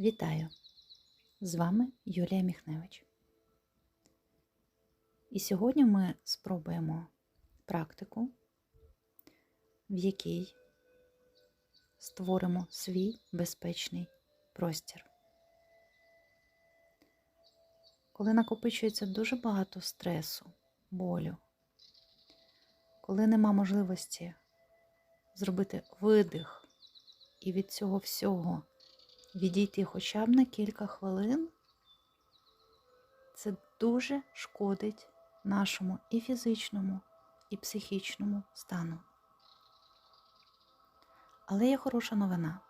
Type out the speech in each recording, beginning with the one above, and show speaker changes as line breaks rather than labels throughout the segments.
Вітаю! З вами Юлія Міхневич. І сьогодні ми спробуємо практику, в якій створимо свій безпечний простір. Коли накопичується дуже багато стресу, болю, коли нема можливості зробити видих і від цього всього відійти хоча б на кілька хвилин, це дуже шкодить нашому і фізичному, і психічному стану. Але є хороша новина.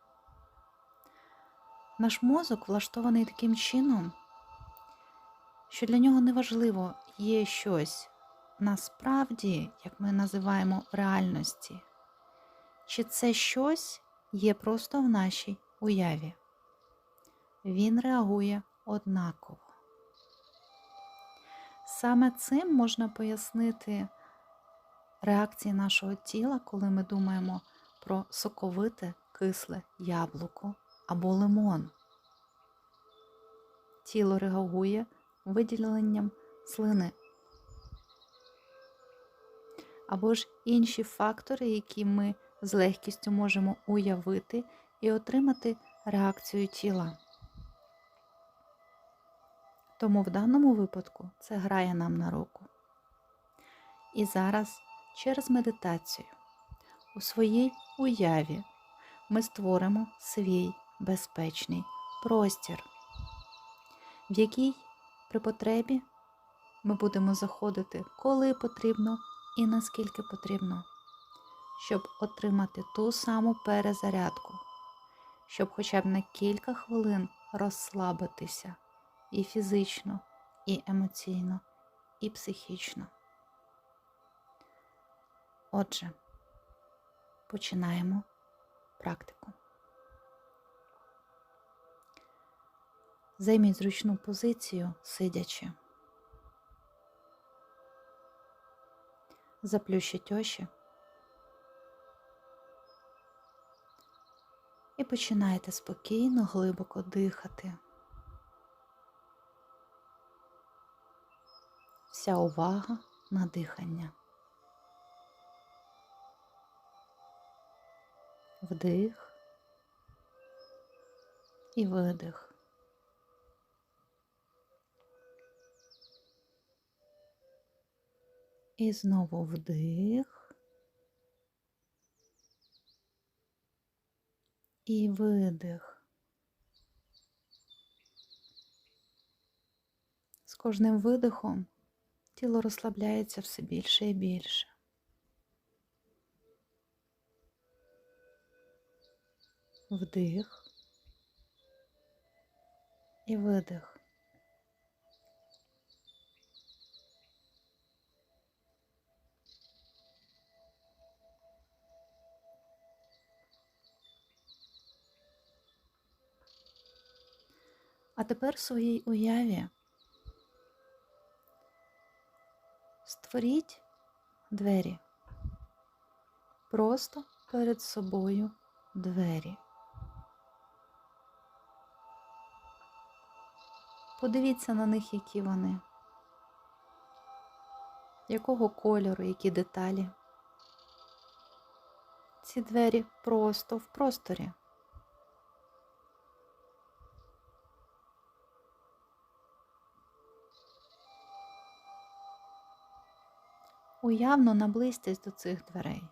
Наш мозок влаштований таким чином, що для нього неважливо, є щось насправді, як ми називаємо в реальності, чи це щось є просто в нашій уяві він реагує однаково. Саме цим можна пояснити реакції нашого тіла, коли ми думаємо про соковите кисле яблуко або лимон. Тіло реагує виділенням слини. Або ж інші фактори, які ми з легкістю можемо уявити і отримати реакцію тіла. Тому в даному випадку це грає нам на руку. І зараз через медитацію у своїй уяві ми створимо свій безпечний простір, в який при потребі ми будемо заходити, коли потрібно і наскільки потрібно, щоб отримати ту саму перезарядку, щоб хоча б на кілька хвилин розслабитися і фізично, і емоційно, і психічно. Отже, починаємо практику. Займіть зручну позицію, сидячи. Заплющіть очі і починайте спокійно, глибоко дихати. Вся увага на дихання. Вдих і видих. І знову вдих і видих. З кожним видихом тіло розслабляється все більше і більше. Вдих і видих. А тепер в своїй уяві Створіть двері. Просто перед собою двері. Подивіться на них, які вони, якого кольору, які деталі. Ці двері просто в просторі. Уявно наблизьтесь до цих дверей.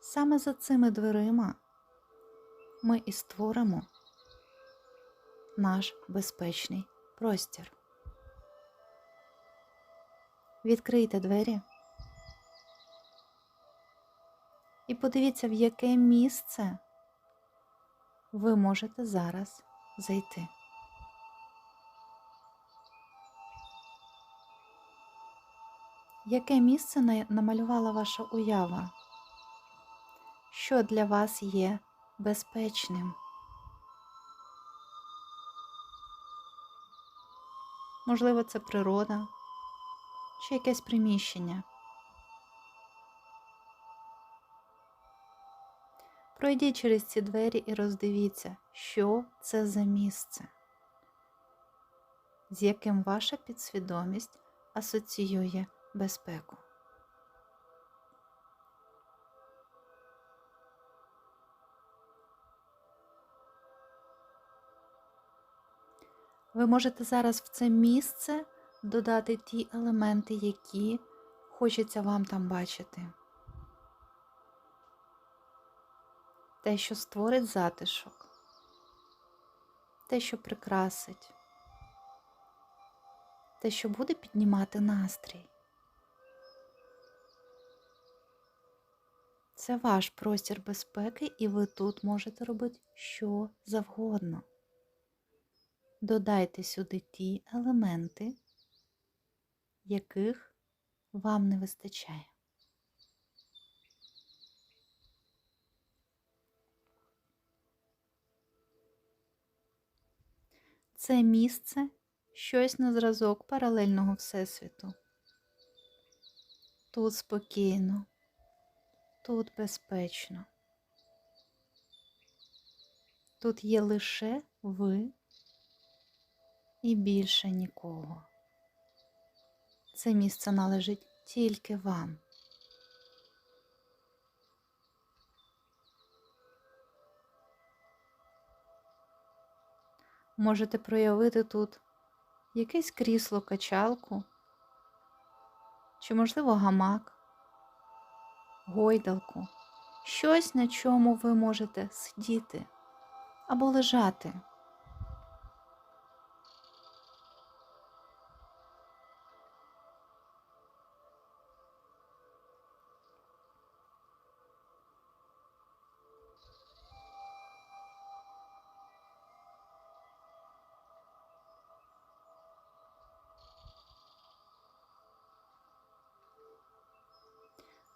Саме за цими дверима ми і створимо наш безпечний простір. Відкрийте двері і подивіться, в яке місце ви можете зараз зайти. Яке місце намалювала ваша уява? Що для вас є безпечним? Можливо, це природа чи якесь приміщення. Пройдіть через ці двері і роздивіться, що це за місце, з яким ваша підсвідомість асоціює безпеку. Ви можете зараз в це місце додати ті елементи, які хочеться вам там бачити. Те, що створить затишок, те, що прикрасить, те, що буде піднімати настрій. Це ваш простір безпеки, і ви тут можете робити що завгодно. Додайте сюди ті елементи, яких вам не вистачає. Це місце щось на зразок паралельного Всесвіту. Тут спокійно, тут безпечно. Тут є лише ви і більше нікого. Це місце належить тільки вам. Можете проявити тут якесь крісло качалку, чи, можливо, гамак, гойдалку, щось, на чому ви можете сидіти або лежати.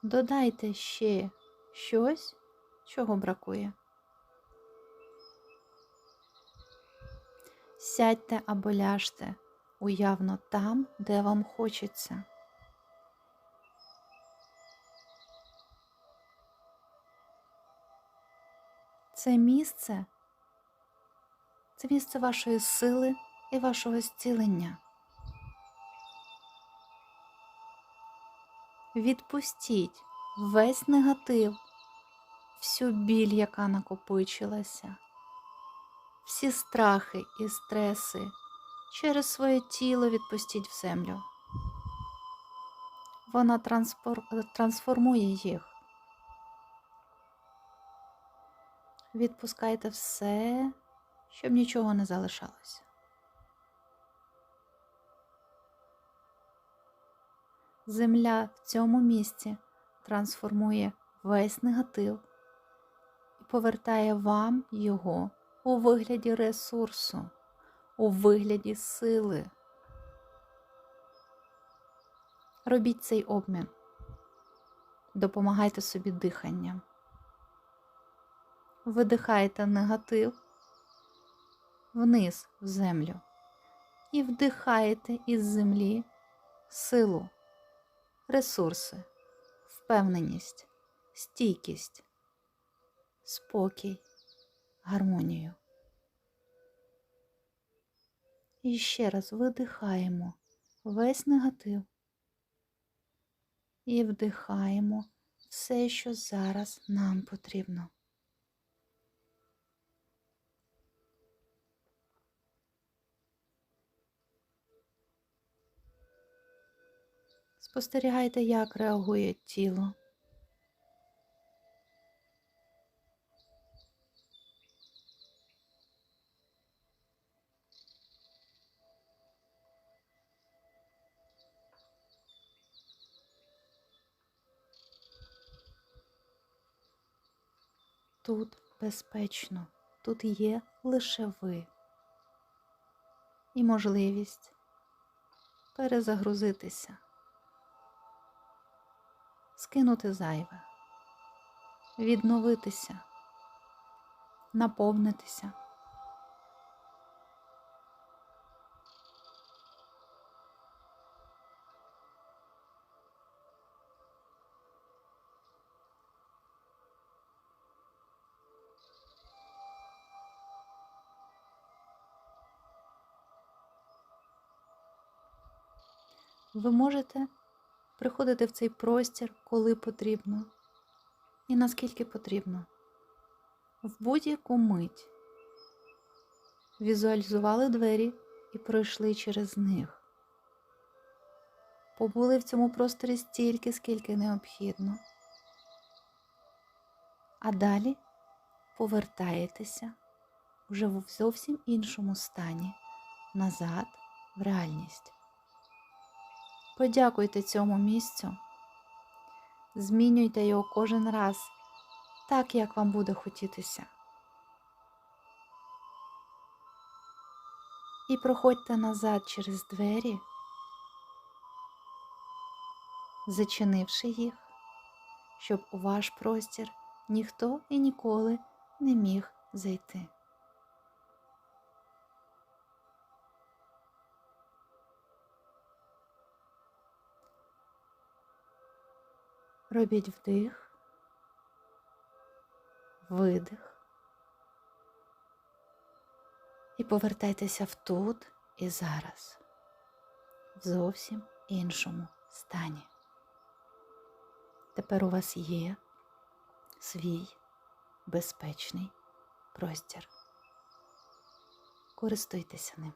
Додайте ще щось, чого бракує. Сядьте або ляжте уявно там, де вам хочеться. Це місце це місце вашої сили і вашого зцілення. Відпустіть весь негатив, всю біль, яка накопичилася, всі страхи і стреси через своє тіло відпустіть в землю. Вона трансформує їх. Відпускайте все, щоб нічого не залишалося. Земля в цьому місці трансформує весь негатив і повертає вам його у вигляді ресурсу, у вигляді сили. Робіть цей обмін, допомагайте собі диханням. Видихайте негатив вниз в землю і вдихаєте із землі силу ресурси, впевненість, стійкість, спокій, гармонію. І ще раз видихаємо весь негатив і вдихаємо все, що зараз нам потрібно. Спостерігайте, як реагує тіло. Тут безпечно, тут є лише ви. І можливість перезагрузитися скинути зайве, відновитися, наповнитися. Ви можете приходити в цей простір, коли потрібно, і наскільки потрібно. В будь-яку мить візуалізували двері і пройшли через них. Побули в цьому просторі стільки, скільки необхідно. А далі повертаєтеся вже в зовсім іншому стані назад в реальність. Подякуйте цьому місцю, змінюйте його кожен раз так, як вам буде хотітися. І проходьте назад через двері, зачинивши їх, щоб у ваш простір ніхто і ніколи не міг зайти. Робіть вдих, видих і повертайтеся в тут і зараз, в зовсім іншому стані. Тепер у вас є свій безпечний простір. Користуйтеся ним.